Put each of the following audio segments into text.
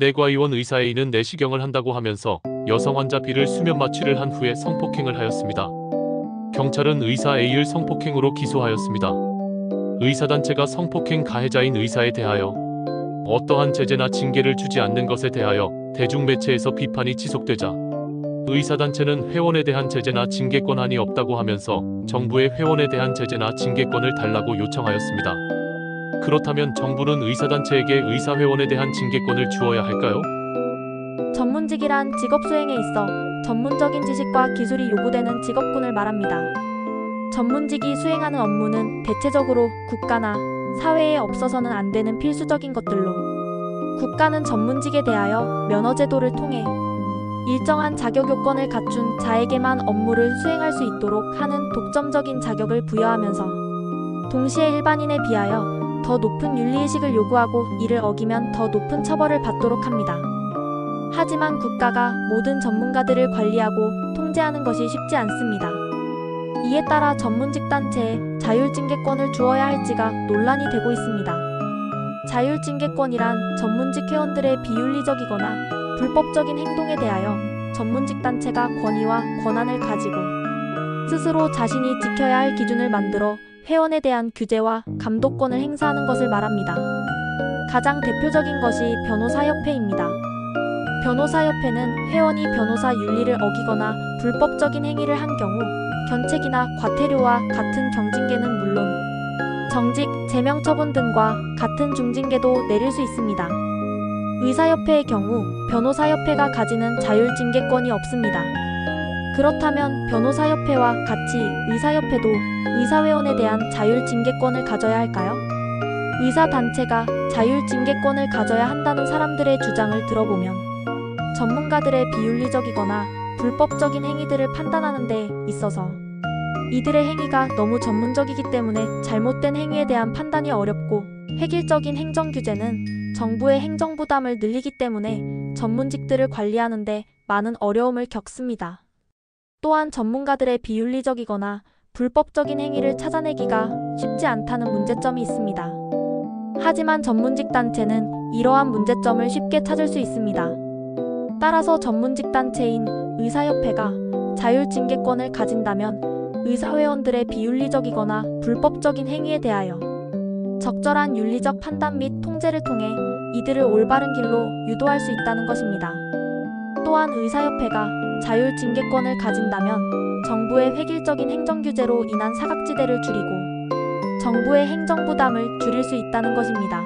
내과의원 의사 A는 내시경을 한다고 하면서 여성 환자 B를 수면 마취를 한 후에 성폭행을 하였습니다. 경찰은 의사 A를 성폭행으로 기소하였습니다. 의사단체가 성폭행 가해자인 의사에 대하여 어떠한 제재나 징계를 주지 않는 것에 대하여 대중매체에서 비판이 지속되자 의사단체는 회원에 대한 제재나 징계 권한이 없다고 하면서 정부의 회원에 대한 제재나 징계권을 달라고 요청하였습니다. 그렇다면 정부는 의사단체에게 의사회원에 대한 징계권을 주어야 할까요? 전문직이란 직업 수행에 있어 전문적인 지식과 기술이 요구되는 직업군을 말합니다. 전문직이 수행하는 업무는 대체적으로 국가나 사회에 없어서는 안 되는 필수적인 것들로 국가는 전문직에 대하여 면허 제도를 통해 일정한 자격 요건을 갖춘 자에게만 업무를 수행할 수 있도록 하는 독점적인 자격을 부여하면서 동시에 일반인에 비하여 더 높은 윤리의식을 요구하고 이를 어기면 더 높은 처벌을 받도록 합니다. 하지만 국가가 모든 전문가들을 관리하고 통제하는 것이 쉽지 않습니다. 이에 따라 전문직 단체에 자율징계권을 주어야 할지가 논란이 되고 있습니다. 자율징계권이란 전문직 회원들의 비윤리적이거나 불법적인 행동에 대하여 전문직 단체가 권위와 권한을 가지고 스스로 자신이 지켜야 할 기준을 만들어 회원에 대한 규제와 감독권을 행사하는 것을 말합니다. 가장 대표적인 것이 변호사협회입니다. 변호사협회는 회원이 변호사 윤리를 어기거나 불법적인 행위를 한 경우 견책이나 과태료와 같은 경징계는 물론 정직, 제명 처분 등과 같은 중징계도 내릴 수 있습니다. 의사협회의 경우 변호사협회가 가지는 자율징계권이 없습니다. 그렇다면 변호사협회와 같이 의사협회도 의사회원에 대한 자율징계권을 가져야 할까요? 의사단체가 자율징계권을 가져야 한다는 사람들의 주장을 들어보면 전문가들의 비윤리적이거나 불법적인 행위들을 판단하는 데 있어서 이들의 행위가 너무 전문적이기 때문에 잘못된 행위에 대한 판단이 어렵고 획일적인 행정규제는 정부의 행정부담을 늘리기 때문에 전문직들을 관리하는데 많은 어려움을 겪습니다. 또한 전문가들의 비윤리적이거나 불법적인 행위를 찾아내기가 쉽지 않다는 문제점이 있습니다. 하지만 전문직 단체는 이러한 문제점을 쉽게 찾을 수 있습니다. 따라서 전문직 단체인 의사협회가 자율징계권을 가진다면 의사회원들의 비윤리적이거나 불법적인 행위에 대하여 적절한 윤리적 판단 및 통제를 통해 이들을 올바른 길로 유도할 수 있다는 것입니다. 또한 의사협회가 자율징계권을 가진다면 정부의 획일적인 행정규제로 인한 사각지대를 줄이고 정부의 행정부담을 줄일 수 있다는 것입니다.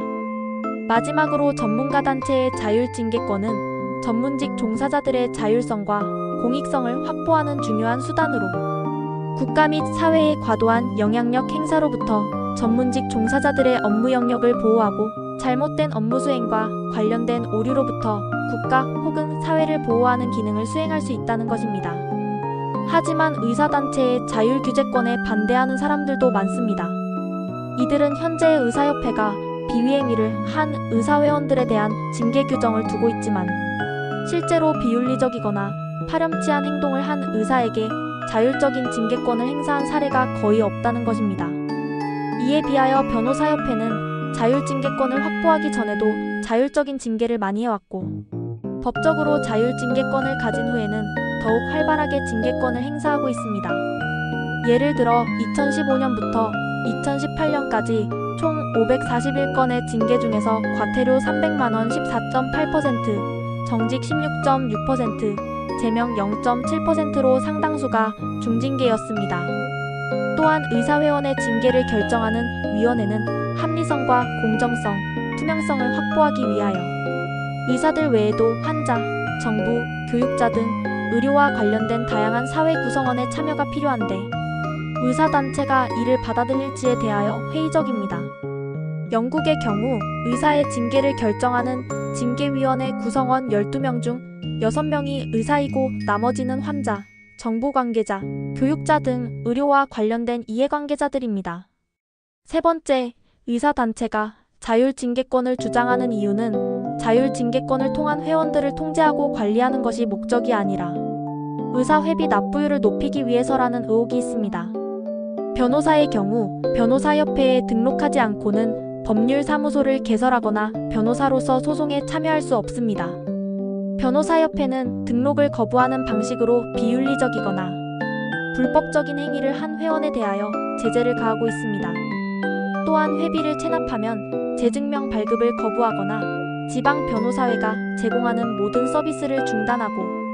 마지막으로 전문가 단체의 자율징계권은 전문직 종사자들의 자율성과 공익성을 확보하는 중요한 수단으로 국가 및 사회의 과도한 영향력 행사로부터 전문직 종사자들의 업무 영역을 보호하고 잘못된 업무 수행과 관련된 오류로부터 국가 혹은 사회를 보호하는 기능을 수행할 수 있다는 것입니다. 하지만 의사단체의 자율 규제권에 반대하는 사람들도 많습니다. 이들은 현재 의사협회가 비위행위를 한 의사회원들에 대한 징계 규정을 두고 있지만 실제로 비윤리적이거나 파렴치한 행동을 한 의사에게 자율적인 징계권을 행사한 사례가 거의 없다는 것입니다. 이에 비하여 변호사협회는 자율징계권을 확보하기 전에도 자율적인 징계를 많이 해왔고 법적으로 자율징계권을 가진 후에는 더욱 활발하게 징계권을 행사하고 있습니다. 예를 들어 2015년부터 2018년까지 총 541건의 징계 중에서 과태료 300만원 14.8%, 정직 16.6%, 제명 0.7%로 상당수가 중징계였습니다. 또한 의사회원의 징계를 결정하는 위원회는 합리성과 공정성, 투명성을 확보하기 위하여 의사들 외에도 환자, 정부, 교육자 등 의료와 관련된 다양한 사회 구성원의 참여가 필요한데 의사단체가 이를 받아들일지에 대하여 회의적입니다. 영국의 경우 의사의 징계를 결정하는 징계위원회 구성원 12명 중 6명이 의사이고 나머지는 환자, 정보 관계자, 교육자 등 의료와 관련된 이해관계자들입니다. 세 번째, 의사단체가 자율징계권을 주장하는 이유는 자율징계권을 통한 회원들을 통제하고 관리하는 것이 목적이 아니라 의사 회비 납부율을 높이기 위해서라는 의혹이 있습니다. 변호사의 경우 변호사협회에 등록하지 않고는 법률사무소를 개설하거나 변호사로서 소송에 참여할 수 없습니다. 변호사협회는 등록을 거부하는 방식으로 비윤리적이거나 불법적인 행위를 한 회원에 대하여 제재를 가하고 있습니다. 또한 회비를 체납하면 재증명 발급을 거부하거나 지방 변호사회가 제공하는 모든 서비스를 중단하고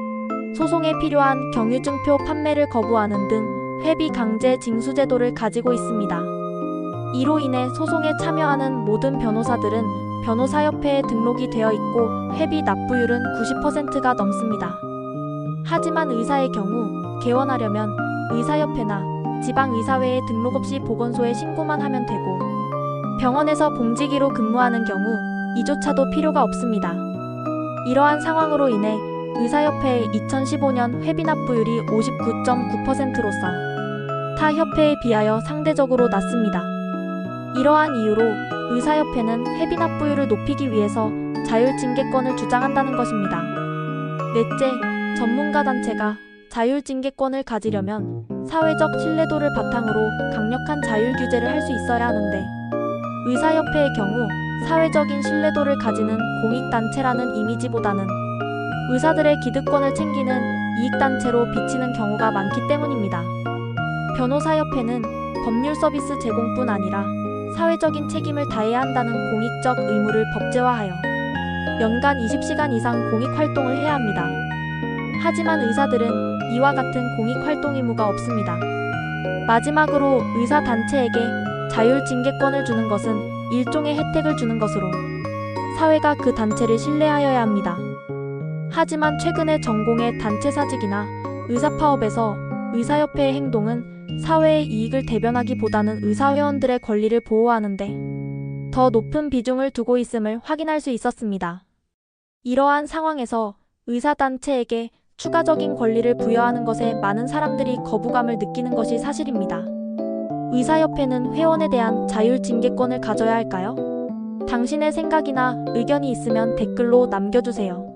소송에 필요한 경유증표 판매를 거부하는 등 회비 강제 징수 제도를 가지고 있습니다. 이로 인해 소송에 참여하는 모든 변호사들은 변호사협회에 등록이 되어 있고 회비 납부율은 90%가 넘습니다. 하지만 의사의 경우 개원하려면 의사협회나 지방의사회에 등록 없이 보건소에 신고만 하면 되고 병원에서 봉지기로 근무하는 경우 이조차도 필요가 없습니다. 이러한 상황으로 인해 의사협회의 2015년 회비 납부율이 59.9%로서 타 협회에 비하여 상대적으로 낮습니다. 이러한 이유로 의사협회는 회비 납부율을 높이기 위해서 자율징계권을 주장한다는 것입니다. 넷째, 전문가 단체가 자율징계권을 가지려면 사회적 신뢰도를 바탕으로 강력한 자율 규제를 할 수 있어야 하는데 의사협회의 경우 사회적인 신뢰도를 가지는 공익단체라는 이미지보다는 의사들의 기득권을 챙기는 이익단체로 비치는 경우가 많기 때문입니다. 변호사협회는 법률 서비스 제공뿐 아니라 사회적인 책임을 다해야 한다는 공익적 의무를 법제화하여 연간 20시간 이상 공익 활동을 해야 합니다. 하지만 의사들은 이와 같은 공익 활동 의무가 없습니다. 마지막으로 의사 단체에게 자율 징계권을 주는 것은 일종의 혜택을 주는 것으로 사회가 그 단체를 신뢰하여야 합니다. 하지만 최근에 전공의 단체 사직이나 의사 파업에서 의사협회의 행동은 사회의 이익을 대변하기보다는 의사회원들의 권리를 보호하는데 더 높은 비중을 두고 있음을 확인할 수 있었습니다. 이러한 상황에서 의사단체에게 추가적인 권리를 부여하는 것에 많은 사람들이 거부감을 느끼는 것이 사실입니다. 의사협회는 회원에 대한 자율징계권을 가져야 할까요? 당신의 생각이나 의견이 있으면 댓글로 남겨주세요.